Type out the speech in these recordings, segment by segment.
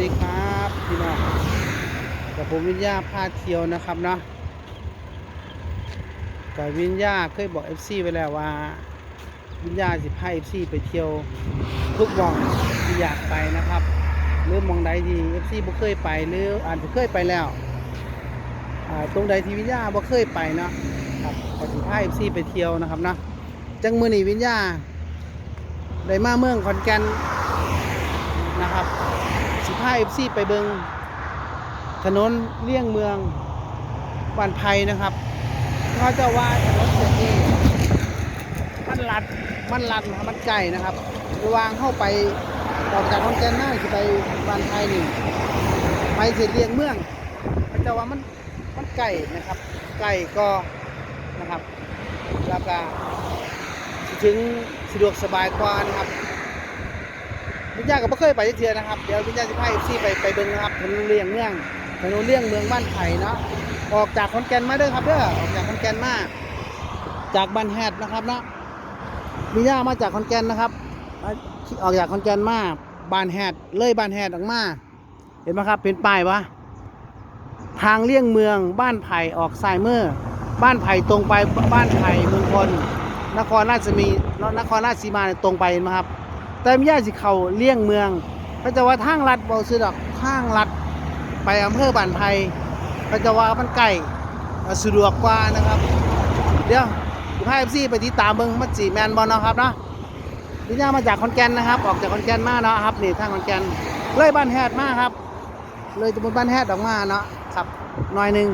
ดีครับพี่น้องกับผมวิญญาพาเที่ยวนะครับเนาะกับวิญญาเคยบอก FC ไปแล้วว่า วิญญาสิพา FC ไปเที่ยวทุกหมองที่อยากไปนะครับหรือมองใดที่ FC บ่เคยไปหรืออาจจะเคยไปแล้วตรงใดที่วิญญาบ่เคยไปเนาะครับก็สิพา FC ไปเที่ยวนะครับเนาะจังมื้อนี้วิญญาได้มาเมืองขอนแก่นนะครับ สิพาเอฟซีไปเบิงถนนเลี่ยงเมืองบ้านไผ่นะครับเขาจะว่าถนนเส้นนี้มันลัดมันลัดมันไกลนะครับระวางเข้าไปออกจากคอนแกนหน้าสิไปบ้านไผ่นี่ไปเส้นเลี่ยงเมืองเขาจะว่ามันมันไกลนะครับไกลก็นะครับแล้วก็สิถึงสะดวกสบายกว่านะครับ ญญาก็ไม่เคยไปเทือนะครับ เดี๋ยววิญญาสิพาเอฟซีไปไปเบิ่งนะครับถนนเลี่ยงเมืองถนนเลี่ยงเมืองบ้านไผ่เนาะออกจากขอนแก่นมาเด้อครับเด้อออกจากขอนแก่นมาจากบ้านแฮดนะครับเนาะวิญญามาจากขอนแก่นนะครับออกจากขอนแก่นมาบ้านแฮดเลยบ้านแฮดออกมาเห็นไหมครับเป็นป้ายวะทางเลี่ยงเมืองบ้านไผ่ออกซ้ายมือบ้านไผ่ตรงไปบ้านไผ่เมืองพลนครราชมีนครราชสีมาตรงไปเห็นไหมครับ แต่ไม่ยากสิเขาเลี่ยงเมืองเขาจะว่าทางลัดบอซื้อดอกทางลัดไปอำเภอบ้านไผ่เขาจะว่ามันไกลอ่สะดวกกว่านะครับ เดี๋ยวพาเอฟซีไปติดตามเบิ่งมัดสีแมนบอลนะครับเนาะนี่ย่ามาจากขอนแกนนะครับ ออกจากขอนแกนมาเนาะครับนี่ทางขอนแกนเลยบ้านแฮดมาครับ เลยตำบลบ้านแฮดออกมาเนาะครับหน่อยหนึ่ง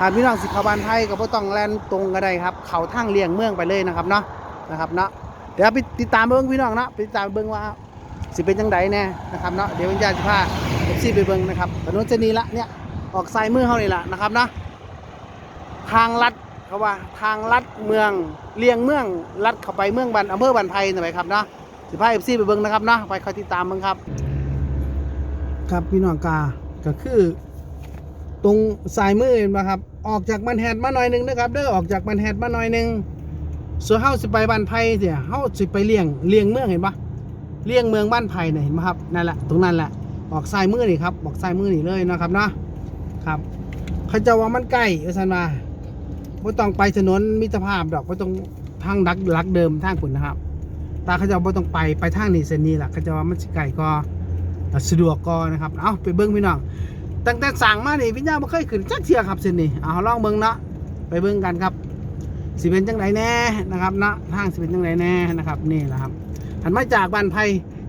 หากพี่น้องสิขาบ้านไผ่ก็บ่ต้องแลนตรงก็ได้ครับ เขาทางเลี่ยงเมืองไปเลยนะครับเนาะนะครับเนาะ เดี๋ยวไปติดตามเบิ้งพี่น้องเนาะไปติดตามเบิ้งว่าสิเป็นจังไดแน่นะครับเนาะเดี๋ยววิญญาณสิพาเอฟซีไปเบิ้งนะครับถนนเส้นนี้ละเนี่ยออกซ้ายมือเขานี่ละนะครับเนาะทางลัดเขาว่าทางลัดเมืองเลียงเมืองลัดเข้าไปเมืองบันอำเภอบันไพหน่อยครับเนาะสิพาเอฟซีไปเบิ้งนะครับเนาะไปคอยติดตามเบิ้งครับ ครับพี่น้องกาก็คือ ตรงสายมือเห็นไหมครับ ออกจากบันแฮดมาหน่อยหนึงนะครับ เด้อออกจากบันแฮดมาหน่อยหนึง ส่วนเฮาสิไปบ้านไผ่เดี๋ยเฮาสิไปเลี้ยงเลี้ยงเมืองเห็นปะเลี้ยงเมืองบ้านไผ่เนี่ยเห็นปะครับนั่นแหละตรงนั้นแหละออกซ้ายมือนี่ครับออกซ้ายมือนี่เลยนะครับเนาะครับเขาจะว่ามันใกล้เอซันว่าบ่ต้องไปถนนมิตรภาพดอกบ่ต้องทางดักลักเดิมทางคุณนะครับตาเขาจะบ่ต้องไปไปทางนี้เส้นนี้แหละเขาจะว่ามันไกลก็สะดวกก็นะครับ เอาไปเบิ่งพี่น้องตั้งแต่สั่งมานี่วิญญาณบ่เคยขึ้นจักเทียครับเส้นนี้เอาลองเบิ่งเนาะไปเบิ่งกันครับ สิเป็นจังไดแน่นะครับนะทางสิเป็นจังไดแน่นะครับนี่แหละครับหันมาจากบ้านไผ่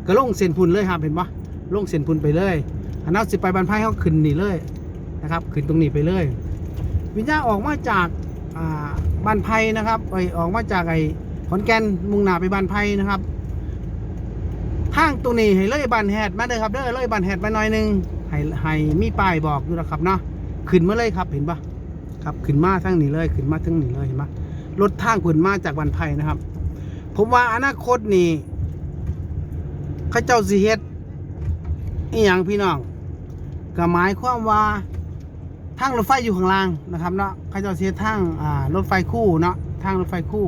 ก็ลงเส้นพุ่นเลยครับเห็นปะลงเส้นพุ่นไปเลยหันเอาสิไปบ้านไผ่เขาขึ้นนี่เลยนะครับขึ้นตรงนี้ไปเลย วิญญาณออกมาจากบ้านไผ่นะครับไอออกมาจากไอขอนแก่นมุ่งหน้าไปบ้านไผ่นะครับทางตรงนี้ให้เลยบ้านแฮดมาเด้อครับเด้อเลยบ้านแฮดมาหน่อยนึงให้ให้มีป้ายบอกอยู่นะครับเนาะขึ้นมาเลยครับเห็นปะครับขึ้นมาทางนี้เลยขึ้นมาทางนี้เลยเห็นปะ รถทางขึ้นมาจากวันไผ่นะครับ ผมว่าอนาคตนี่ข้าเจ้าสิเฮ็ดอีหยังพี่น้องก็หมายความว่าทางรถไฟอยู่ข้างล่างนะครับเนาะข้าเจ้าสิเฮ็ดทางอ่ารถไฟคู่เนาะทางรถไฟคู่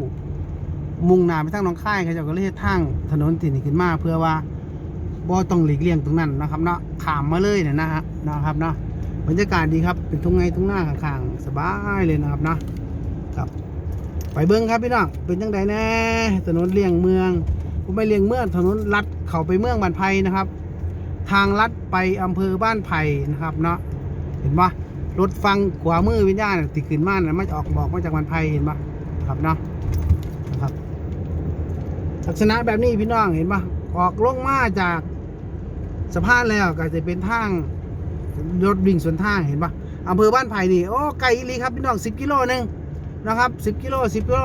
มุ่งหน้าไปทางหนองคายข้าเจ้าก็เลยเฮ็ดทางถนนที่นี่ขึ้นมา เพื่อว่าบ่ต้องหลีกเลี่ยงตรงนั้นนะครับเนาะขามมาเลยเนี่ยนะฮะนะครับเนาะบรรยากาศดีครับเป็นทุ่งไงทุ่งหน้าข้างๆสบายเลยนะครับเนาะครับ ไปเบิ้งครับพี่น้องเป็นจังไดแน่ถนนเลี่ยงเมืองผมไปเลี่ยงเมืองถนนลัดเขาไปเมืองบ้านไผ่นะครับ ทางลัดไปอำเภอบ้านไผ่นะครับเนาะเห็นปะรถฟังขวามือวิญญาณติดขึ้นมานะมันออกบอกมาจากบ้านไผ่เห็นปะครับเนาะนะครับลักษณะแบบนี้พี่น้องเห็นปะออกลงมาจากสะพานแล้วก็จะเป็นทางรถวิ่งสวนทางเห็นปะอำเภอบ้านไผ่นี่โอ้ไกลอีลีครับพี่น้องสิบกิโลนึง นะครับ10กิโล10กิโล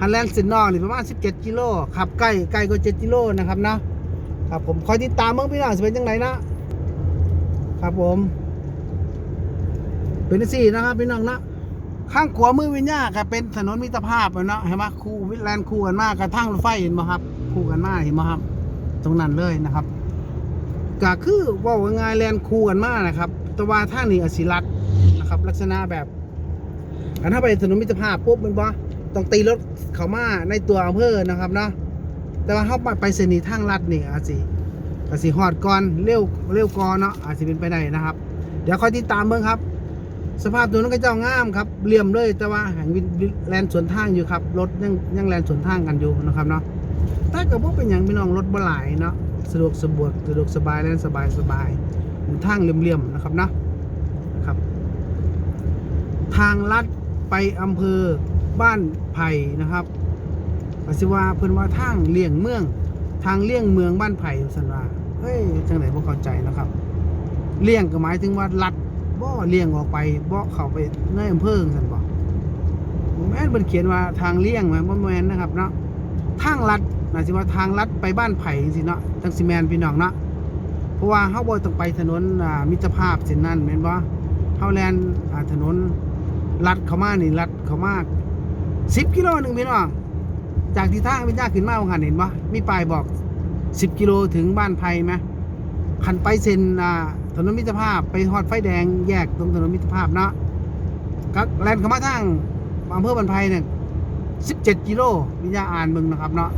ฮันแลนด์สินนอกนี่ประมาณ17กิโลขับใกล้ใกล้ก็7กิโลนะครับนะครับผมคอยติดตามเมื่อพี่น้องจะเป็นยังไงนะครับผมเป็นสี่นะครับพี่น้องนะข้างขวามือวิญญาครับเป็นถนนมิตรภาพเนาะเห็นไหมคู่วิแลนด์คู่กันมากกระทั่งรถไฟเห็นไหมครับ คู่กันมากเห็นไหมครับ ตรงนั้นเลยนะครับก็คือว่าง่ายแลนด์คู่กันมากนะครับ แต่ว่าทางนี้อสิรัตนะครับ ลักษณะแบบ อันถ้าไปถนนมิตรภาพปุ๊บมันว่าต้องตีรถเขามาในตัวอำเภอนะครับเนาะแต่ว่าเขาไปไปเส้นนี้ทางลัดนี่อาจสิก็สิฮอดก่อนเร็วเร็วก่อนเนาะอาจจะเป็นไปได้นะครับ เดี๋ยวคอยติดตามเบิ่งครับ สภาพตัวนั้นก็เจ้างามครับเหลี่ยมเลยแต่ว่าแห่งวินวินแลนสวนทางอยู่ครับรถยังยังแลนสวนทางกันอยู่นะครับเนาะถ้าเกิดว่าเป็นอย่างพี่น้องรถบ่หลายเนาะสะดวกสะบวกสะดวกสบายแลนสบายสบายทางเหลี่ยมๆนะครับเนาะครับ ทางลัด ไปอำเภอบ้านไผ่นะครับอาสิว่าเพิ่นว่าทางเลี่ยงเมือง ทางเลี่ยงเมืองบ้านไผ่สันว่าเฮ้ยจังไหนบ่เข้าใจนะครับ เลี่ยงก็หมายถึงว่าลัดบ่เลี่ยงออกไปบ่เข้าไปในอำเภอสันบ่แม่นเพิ่นเขียนว่าทางเลี่ยงมันบ่แม่นนะครับเนาะทางลัดน่าสิว่าทางลัดไปบ้านไผ่จังซี่เนาะจังสิแม่นพี่น้องเนาะเพราะว่าเฮาบ่ต้องไปถนนมิตรภาพเส้นนั้นแม่นบ่เฮาแล่นถนน ลัดเข้ามานี่ลัดเข้ามา10กิโลหนึงพี่น้องจากที่ท่างวิญญาขึ้นมาบางหันเห็นปะมีป้ายบอก10กิโลถึงบ้านไผ่ไหมขันไปเซนอ่าถนนมิตรภาพไปฮอดไฟแดงแยกตรงถนนมิตรภาพเนาะก็แลนเข้ามาทางอำเภอบ้านไผ่เนี่ย17กิโลวิญญาอ่านมึงนะครับเนาะ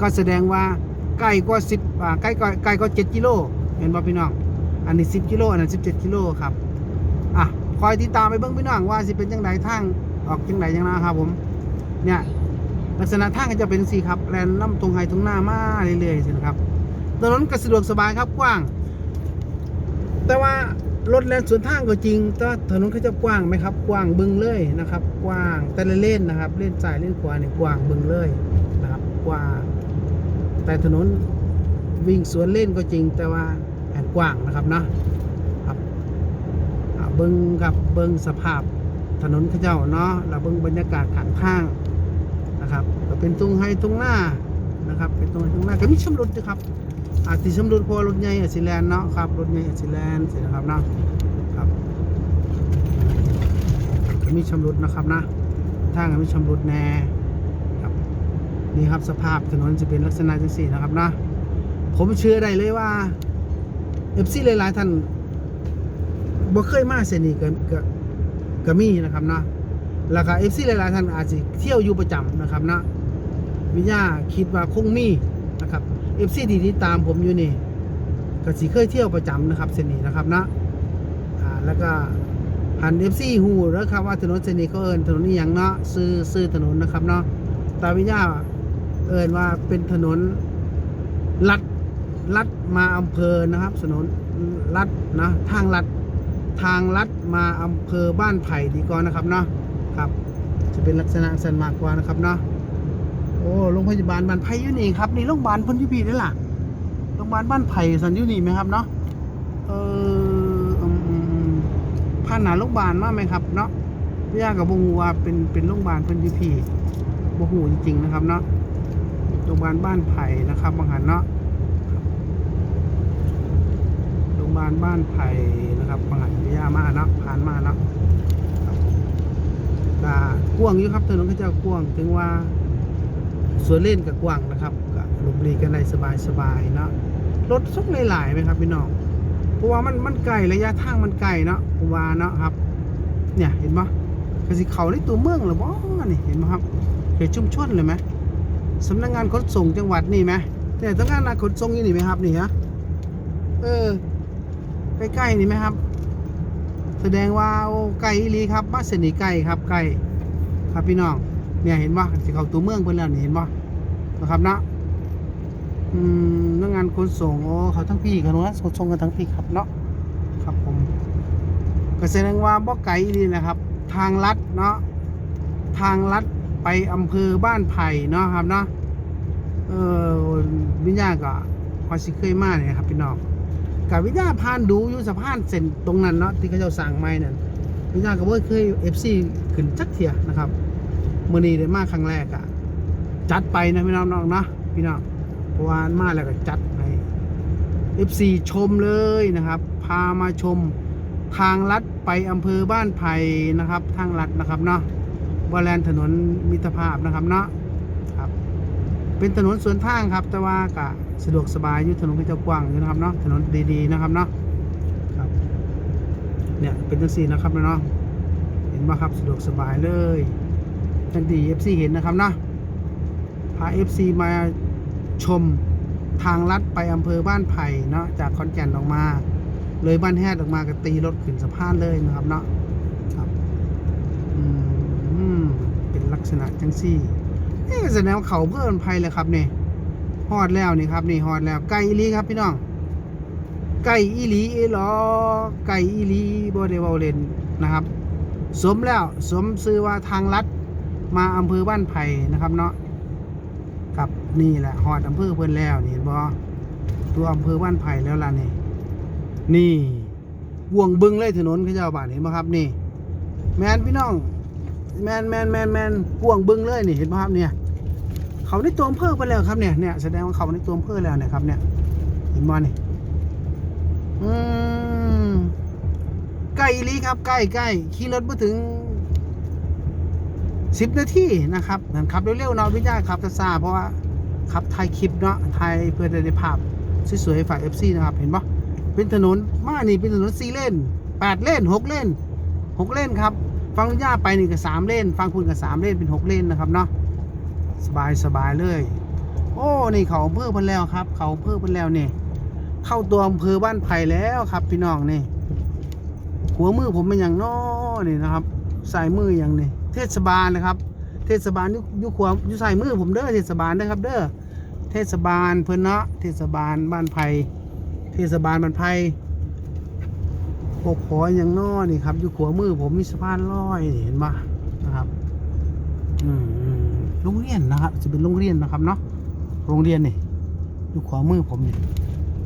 ก็แสดงว่าใกล้กว่า10อ่าใกล้กว่าใกล้กว่า7กิโลเห็นป่ะพี่น้องอันนี้10กิโลอันนั้น17กิโลครับ คอยติดตามไปเบิ่งพี่น้องว่าสิเป็นจังไดทางออกจังไดจังนะครับผมเนี่ยลักษณะทางก็จะเป็นสีครับแลนน้ำตรงไฮตรงหน้ามาเรื่อยๆสินะครับถนนก็สะดวกสบายครับกว้าง แต่ว่ารถแลนสวนทางก็จริง แต่ถนนเขาจะกว้างไหมครับ กว้างบึงเลยนะครับ กว้างแต่ละเลนนะครับ เลนซ้ายเลนขวาเนี่ยกว้างบึงเลยนะครับกว้างแต่ถนนวิ่งสวนเล่นก็จริงแต่ว่าแอนกว้างนะครับเนาะ เบิ้งกับเบิ้งสภาพถนนขาเจ้าเนาะแล้วเบิ้งบรรยากาศข้างข้างนะครับก็เป็นตรงไฮตรงหน้านะครับ เป็นตรงไฮตรงหน้าก็มีชำรุดนะครับอาจจะชำรุดเพราะรถใหญ่อาจสิแลนเนาะครับรถใหญ่อาจสิแลนสินะครับเนาะครับก็มีชำรุดนะครับนะทางก็มีชำรุดแน่ครับนี่ครับสภาพถนนจะเป็นลักษณะจังสี่นะครับนะผมเชื่อได้เลยว่าเอฟซีหลายๆท่าน บ่เคยมาเส้นนี้ก็ก็ก็มีนะครับเนาะแล้วก็เอฟซีหลายๆท่านอาจจะเที่ยวอยู่ประจำนะครับเนาะวิญญาคิดว่าคงมีนะครับเอฟซีที่ติดตามผมอยู่นี่ก็สิเคยเที่ยวประจำนะครับเส้นนี้นะครับเนาะอ่าแล้วก็หันเอฟซีหูแล้วครับว่าถนนเส้นนี้เขาเอินถนนนี้อย่างเนาะซื้อซื้อถนนนะครับเนาะตาวิญญาเอินว่าเป็นถนนลัดลัดมาอำเภอนะครับถนนลัดนะทางลัด ทางลัดมาอำเภอบ้านไผ่ดีก่อนนะครับเนาะครับ จะเป็นลักษณะสันมากกว่านะครับเนาะโอ้โรงพยาบาลบ้านไผ่อยู่นี่ครับนี่โรงพยาบาลพ้นอยุพีนี่ล่ะโรงพยาบาลบ้านไผ่สันยู่นี่ไหมครับเนาะเออผ่านหนาโรงพยาบาลมากไหมครับเนาะพี่ยากับบงูว่าเป็นเป็นโรงพยาบาลพ้นอยุพีบหูจริงๆนะครับเนาะโรงพยาบาลบ้านไผ่นะครับบางหันเนาะ โรงพยา บาลบ้านไผ่นะครับบางหันพิยามานะผ่านมานักก็กว้างอยู่ครับถนนก็จะกว้างถึงว่าสวนเล่นกับกว้างนะครับก็หลบหลีกกันได้สบายสบายๆเนาะรถสุกหลายๆไหมครับพี่น้องเพราะว่ามันมันไกลระยะทางมันไกลเนาะผมว่าเนาะครับ เนี่ยเห็นปะกสิเขาในตัวเมืองหรือบ่นี่เห็นไหมครับเขตชุมชนเลยไหมสำนักงานขนส่งจังหวัดนี่ไหมเนี่ยสำนักงานขนส่งยู่นี่ไหมครับนี่ฮะเออ ใกล้ๆนี่ไหมครับ แสดงว่าโอ้ไก่อีลีครับมาเสนีไก่ครับไก่ครับพี่น้องเนี่ยเห็นปะสิเขาตัวเมืองเพิ่นแล้วนี่เห็นปะนะครับนะอืมนักงานขนส่งโอ้เขาทั้งพี่กันวะขนส่งกันทั้งพี่ครับเนาะครับผมก็แสดงว่าบ่ไก่อีหลีนะครับ ทางลัดเนาะทางลัดไปอำเภอบ้านไผ่เนาะครับเนาะเออวิญญาณก็พอสิเคยมาเนี่ยครับพี่น้อง กับวิญญาพานดูอยู่สะพานเส้นตรงนั้นเนาะที่เขาเจ้าสั่งไม้นั่นวิญญาก็บ่เคยเอฟซีขึ้นจักเทียนะครับมื่อนี้ได้มาครั้งแรกอะจัดไปนะพี่น้องๆนะพี่น้องเพราะว่ามาแล้วก็จัดให้เอฟซีชมเลยนะครับ พามาชมทางลัดไปอำเภอบ้านไผ่นะครับ ทางลัดนะครับเนาะวาแลนถนนมิตรภาพนะครับเนาะครับ เป็นถนนสวนทางครับ แต่ว่าก็ สะดวกสบายอยู่ถนนก็จะกว้างอยู่นะครับเนาะถนนดีๆนะครับเนาะครับเนี่ยเป็นจังสี่นะครับเนาะเห็นไหมครับสะดวกสบายเลยทันที FC เห็นนะครับเนาะพา FC มาชมทางลัดไปอำเภอบ้านไผ่เนาะจากขอนแก่นออกมา เลยบ้านแฮดออกมาก็ตีรถขึ้นสะพานเลยนะครับเนาะครับอืมเป็นลักษณะจังซี่เอ๊ะแสดงว่าเขาเพื่อนไผ่เลยครับเนี่ย ฮอดแล้วนี่ครับนี่ฮอดแล้วไก่อีลีครับพี่น้องไก่อีลีเอหรอไก่อีลีบ่ได้เว้าเลนนะครับ สมแล้วสมซื้อว่าทางลัดมาอำเภอบ้านไผ่นะครับเนาะครับนี่แหละฮอดอำเภอเพิ่นแล้วนี่เห็นบ่ตัวอำเภอบ้านไผ่แล้วล่ะนี่นี่วงบึงเลยถนนขาเจ้าบ้านเห็นไหมครับนี่ แมนพี่น้องแมนแมนแมนแมนวงบึงเลยนี่เห็นไหมครับเนี่ย เขาในตัวอำเภอไปแล้วครับเนี่ยเนี่ยแสดงว่าเขาในตัวอำเภอแล้วเนี่ยครับ เนี่ยเห็นบ่นี่อืมใกล้อีหลีครับใกล้ใกล้ขี่รถมาถึงสิบนาทีนะครับนั่นขับเร็วๆเนาะวิญญาขับช้าเพราะว่าขับถ่ายคลิปเนาะถ่ายเพื่อได้ภาพสวยๆให้ฝาก FC นะครับเห็นปะเป็นถนนมานี่เป็นถนนสี่เลนแปดเลนหกเลนหกเลนครับฟังย่าไปนี่ก็สามเลนฟังคุณก็สามเลนเป็นหกเลนนะครับเนาะ สบายสบายเลย โอ้นี่เขาอำเภอเพิ่นแล้วครับ เขาอำเภอเพิ่นแล้วนี่ เข้าตัวอำเภอบ้านไผ่แล้วครับ พี่น้องนี่ หัวมือผมเป็นอย่างน้อนี่นะครับสายมืออย่างนี่เทศบาลนะครับ เทศบาลยุยุขวาอยุสายมือผมเด้อเทศบาลนะครับ เด้อเทศบาลเพิ่นเนาะเทศบาลบ้านไผ่เทศบาลบันไพปกขออย่างน้อนี่ครับอยู่ขวามือผมมีสะพานลอยเห็นปะนะครับ อืม โรงเรียนนะครับ จะเป็นโรงเรียนนะครับเนาะโรงเรียนนี่อยู่ขวามือผมนี่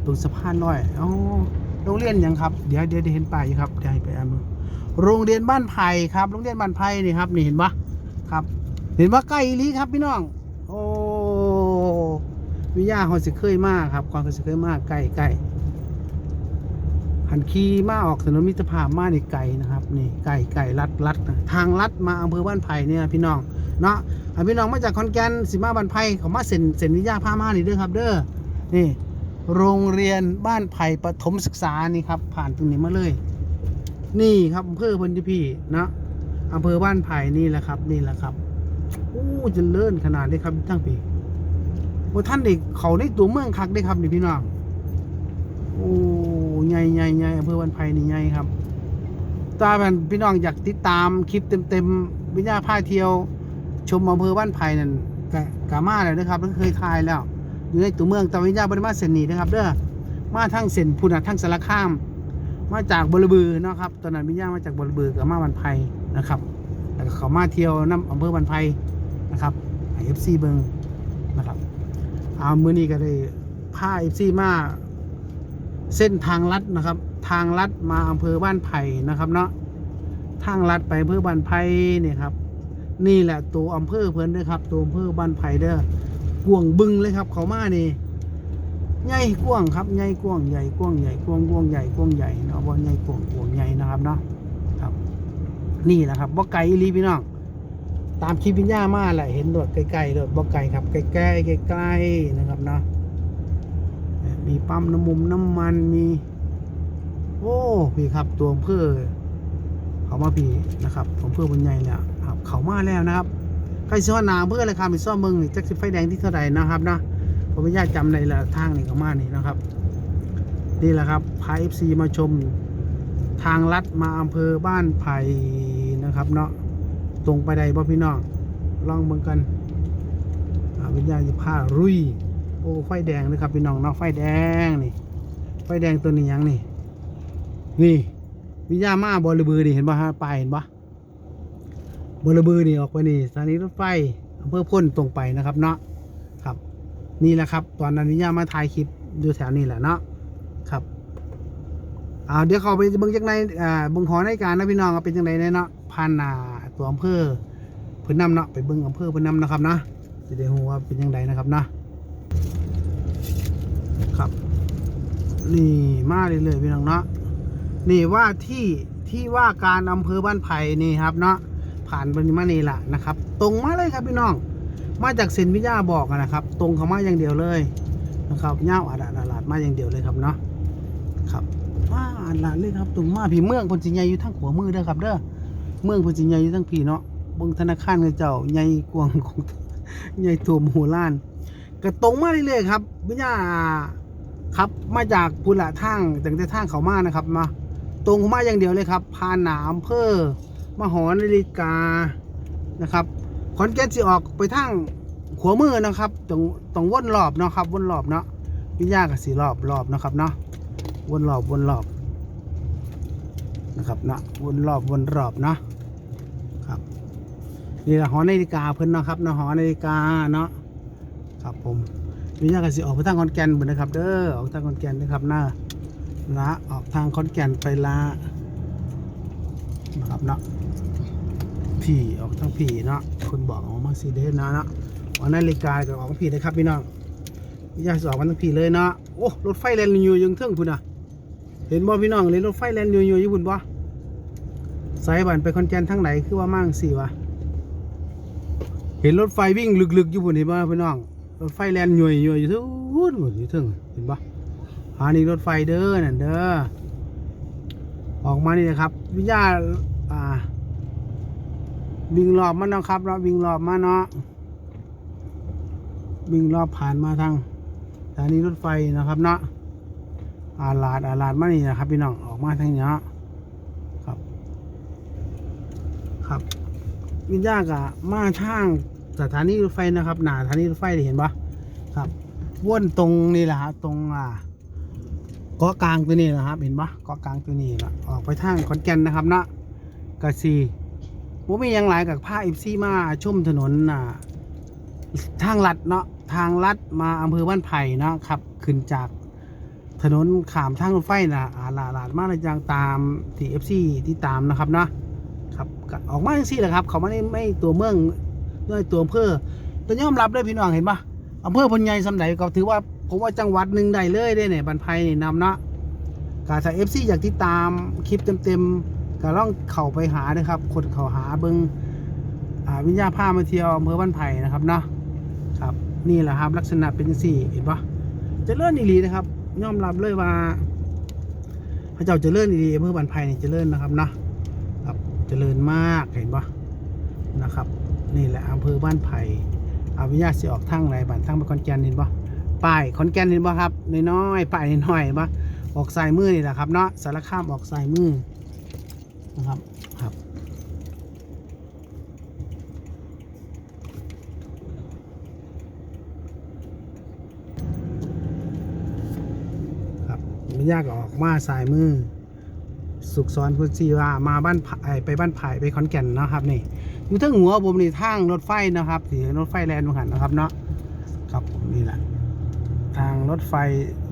ตรงสะพานลอยอ๋อโรงเรียนยังครับเดี๋ยวเดี๋ยวเห็นป้ายครับเดี๋ยวให้ไปอ่านดูโรงเรียนบ้านไผ่ครับ โรงเรียนบ้านไผ่นี่ครับนี่เห็นปะครับ เห็นว่าใกล้อีหลีครับพี่น้องโอ้วิญญาเขาสิเคยมากครับความเขาสิเคยมากใกล้ใกล้หันขี่มาออกถนนมิตรภาพมานี่ไก่นะครับนี่ไก่ไก่ลัดลัดนะทางลัดมาอำเภอบ้านไผ่เนี่ยพี่น้อง เนาะพี่น้องมาจากขอนแกนสิมาบ้านไผ่เขามาเซ็นเซ็นวิญญาพามานี่เด้อครับ เด้อนี่ โรงเรียนบ้านไผ่ปฐมศึกษานี่ครับ ผ่านตรงนี้มาเลย นี่ครับอำเภอพันธิพีเนาะอำเภอบ้านไผ่นี่แหละครับ นี่แหละครับโอ้จะเลื่อนขนาดนี้ครับทั้งปีว่าท่านเด็กเขาในตัวเมืองคักได้ครับนี่พี่น้องโอ้ใหญ่ใหญ่ใหญ่อำเภอวันไผ่นี่ใหญ่ครับตาเป็นพี่น้องอยากติดตามคลิปเต็มๆวิญญาพาเที่ยว ชมอำเภอบ้านไผ่นั่นกะกามาแล้วนะครับแล้วเคยทายแล้ว อยู่ในตัวเมืองต่วิญญาบริมาเส้นนี้นะครับเด้อมาทั้งเส้นพุนทั้งสารคาม มาจากบรบือเนาะครับตอนนั้นวิญญามาจากบรบือกับมาวันไผ่นะครับแล้วก็เขามาเที่ยวน้ำอำเภอวันไผ่นะครับไอเอฟซีเบิงนะครับเอามือนี้ก็ได้พาเอฟซีมาเส้นทางลัดนะครับ ทางลัดมาอำเภอบ้านไผ่นะครับเนาะทางลัดไปอำเภอบ้านไผ่เนี่ยครับ นี่แหละตัวอำเภอเพื่นเด้ครับ ตัวอำเภอบ้านไผ่เด้อกวงบึงเลยครับ เขามานี่ใหญ่กว้างครับใหญ่กว้างใหญ่กว้างใหญ่กว้างกว้างใหญ่กว้างใหญ่เนาะว่าใหญ่กว้างกว้างใหญ่นะครับเนาะครับ นี่แหละครับบ่ไกลอีหลีพี่น้องตามคลิปวิญญามาแหละเห็นรถไกลๆรถบ่ไกลครับใกล้ๆใกล้ๆนะครับเนาะมีปั๊มน้ำมุมน้ำมันมี โอ้พี่ครับตัวอำเภอเขามาพี่นะครับอำเภอบนใหญ่แล้วครับ เขามาแล้วนะครับใครซื้อนาอำเภออะไรครับมีซ่อมเมืองนี่จักสิไฟแดงที่เท่าไหร่นะครับเนาะผมไม่ยากจำในละทางนี่เขามานี่นะครับ นี่แหละครับพาเอฟซีมาชมทางลัดมาอำเภอบ้านไผ่นะครับเนาะตรงไปใดบ่พี่น้องลองเบิ่งกันวิญญาณจะพารุยโอ้ไฟแดงนะครับพี่น้องเนาะไฟแดงนี่ ไฟแดงตัวนี้ยังนี่ นี่วิญญาณมาบอระบือนี่เห็นป่ะฮะปลายเห็นป่ะ บอรบือนี่ออกไปนี่สถานีรถไฟอำเภอพ่นตรงไปนะครับเนาะครับ นี่แหละครับ ตอนนั้นวิญญามาถ่ายคลิปอยู่แถวนี้แหละเนาะครับอ่าเดี๋ยวเขาไปเบิ่งจากในอ่าเบิ่งหอในการนะพี่น้องเป็นจังไดเนาะผ่านนาตัวอำเภอพิ่นนำเนาะไปเบิ่งอำเภอพิ่นนำนะครับนะจะได้รู้ว่าเป็นจังไดนะครับนะครับ นี่มาเลยเลยๆพี่น้องเนาะนี่ว่าที่ที่ว่าการอำเภอบ้านไผ่นี่ครับเนาะ ผ่านบริมานี่แหละนะครับ ตรงมาเลยครับพี่น้อง มาจากเซนพิยาบอกนะครับ ตรงเข้ามาอย่างเดียวเลยนะครับเง่าวอาดาดาลาดมาอย่างเดียวเลยครับเนาะครับมาอาดาดเลยครับตรงมาพี่เมืองพนสิใหญ่อยู่ทั้งหัวมือเด้อครับเด้อเมืองพนสิใหญ่อยู่ทั้งพี่เนาะบงธนาคารเงเจ้าใหญ่กวางของใหญ่ตัวมโหฬารก็ตรงมาเรื่อยๆครับวิญญาครับมาจากพุละทางตั้งแต่ทางเขามานะครับมาตรงมาอย่างเดียวเลยครับผ่านหนามอำเภอ มหอนาฬิกานะครับขอนแก่นสิออกไปทางขวามือนะครับตรงตรงวนรอบเนาะครับวนรอบเนาะวิญญากับสีรอบรอบนะครับเนาะวนรอบวนรอบนะครับเนาะวนรอบวนรอบเนาะครับนี่แหละหอนาฬิกาเพิ่นเนาะครับเนาะหอนาฬิกาเนาะครับผมวิญญากันสิออกไปทางคอนแก่นเหมือนนะครับเด้อออกทางคอนแก่นนะครับหน้าละออกทางคอนแก่นไปละนะครับเนาะ ผีออกทางผีเนาะคนบอกออกมาสีเดนนะเนาะวันนาฬิกาก็ออกผีนะครับพี่น้องวิญญาณสิออกมาทางผีเลยเนาะโอ้รถไฟแลนอยู่ยังเทิงพุ่นอะเห็นบ่พี่น้องเลยรถไฟแลนอยู่อยู่พุ่นบ่สายบันไปคอนแกนทางไหนคือว่ามั่งสี่วะเห็นรถไฟวิ่งลึกๆอยู่บนนี้บ่พี่น้องรถไฟแลนหน่วยหน่วยอยู่ทุกหมดอยู่ถึงเห็นปะหานี่รถไฟเด้อนั่นเด้อออกมานี่นะครับวิญญาอ่า วิ่งรอบมันเนาะครับเนาวิ่งรอบมาเนาะวิ่งรอบผ่านมาทางสถานีรถไฟนะครับเนาะอาลาดอาลาดมานี่นะครับพี่น้องออกมาทางนี้เนาะครับ ครับวิญญาณกะมาทางสถานีรถไฟนะครับหน้าสถานีรถไฟเห็นปะครับวนตรงนี่แหละฮะตรงอ่าเกาะกลางตัวนี้นะครับ เห็นปะเกาะกลางตัวนี้ละออกไปทางขอนแก่นนะครับเนาะกะซี ผมมียังหลายกับผ้าเอฟซีมาชุ่มถนนอ่าทางลัดเนาะทางลัดมาอำเภอบ้านไผ่เนาะครับ ขึ้นจากถนนขามทางรถไฟนะอาลาลาดมาเลยจางตามที่เอฟซีที่ตามนะครับเนาะครับออกมาจังซี่แหละครับ เขาไม่ได้ไม่ตัวเมืองด้วยตัวอำเภอแต่ยอมรับเลยพี่น้องเห็นปะอำเภอพญใหญ่สำไหนก็ถือว่าผมว่าจังหวัดหนึ่งได้เลยได้เนี่ยบันไพนี่นำเนาะกาถ้าเอฟซีอยากติดตามคลิปเต็มๆ ก็ลองเข้าไปหานะครับคนเข้าหาเบิงอ่าวิญญาผ้ามาเที่ยวอำเภอบ้านไผ่นะครับเนาะครับนี่แหละครับลักษณะเป็นจังซี่เห็นปะจะเลื่อนอีหลีนะครับยอมรับเลยว่า พระเจ้าจะเลื่อนอีหลีอำเภอบ้านไผ่เนี่เจะเลื่อนนะครับเนาะครับจเจริญมากเห็นปะนะครับ นี่แหละอำเภอบ้านไผ่อาวิญญาสิออกทางไหนบ้านทางไปขอนแก่นเห็นปะป้ายขอนแก่นเห็นปะครับน้อยๆป้ายน้อยๆปะออกสายมือนี่แหละครับเนาะสารคามออกสายมือ นะครับครับครับวิญญาก็ออกมาสายมือ สุขสอนพุทธีว่ามาบ้านไผ่ไปบ้านไผ่ไปขอนแก่นเนาะครับนี่อยู่ทั้งหัวผมนี่ทางรถไฟนะครับที่รถไฟแลนด์หันนะครับเนาะครับผมนี่แหละทางรถไฟ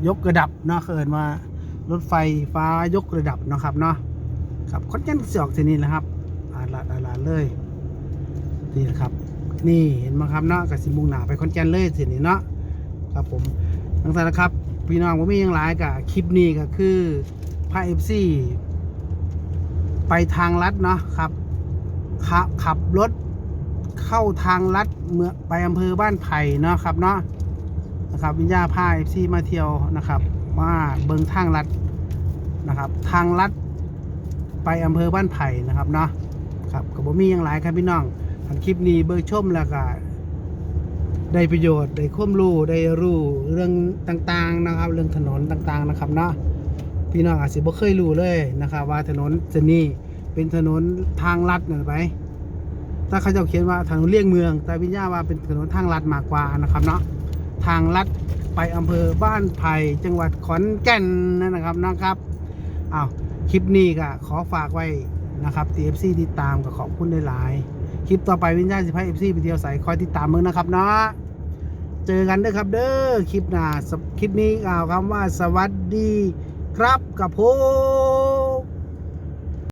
ยกระดับเนาะเขินว่ารถไฟฟ้ายกระดับเนาะครับเนาะ ครับขอนแก่นสิอกทีนี่นะครับอาลาดอาลาเลยนี่แหละครับ นี่เห็นไหมครับเนาะกับสิมุงหนาไปขอนแกนเลยทีนี้เนาะครับผมทั้งสารครับ พี่น้องผมมียังหลายกับคลิปนี้ก็คือพาเอฟซีไปทางลัดเนาะครับขับขับรถเข้าทางลัดเมื่อไปอำเภอบ้านไผ่เนาะครับเนาะนะครับวิญญาพาเอฟซีมาเที่ยวนะครับ มาเบิงทางลัดนะครับ ทางลัด ไปอำเภอบ้านไผ่นะครับเนาะครับก็บ่มีอย่างหลายครับพี่น้องทาคลิปนี้เบิงชมแล้วก็ได้ประโยชน์ได้ความรู้ได้รู้เรื่องต่างๆนะครับ เรื่องถนนต่างๆนะครับเนาะพี่น้องอาจจะบ่เคยรู้เลยนะครับ ว่าถนนเส้นนี้เป็นถนนทางลัดนั่นไปถ้าเขาจะเขียนว่าถนนเลี่ยงเมือง แต่วิญญาว่าเป็นถนนทางลัดมากกว่านะครับเนาะทางลัดไปอำเภอบ้านไผ่จังหวัดขอนแก่นนั่นนะครับนะครับอ้าว คลิปนี้ก็ขอฝากไว้นะครับ TFC ติดตามกับขอบคุณหลายๆคลิปต่อไปวิญญาณสิพาเอฟซีไปเที่ยวใส่คอยติดตามมึงนะครับเนาะเจอกันเด้อครับเด้อคลิปหน้าคลิปนี้กล่าวคำว่าสวัสดีครับกับผม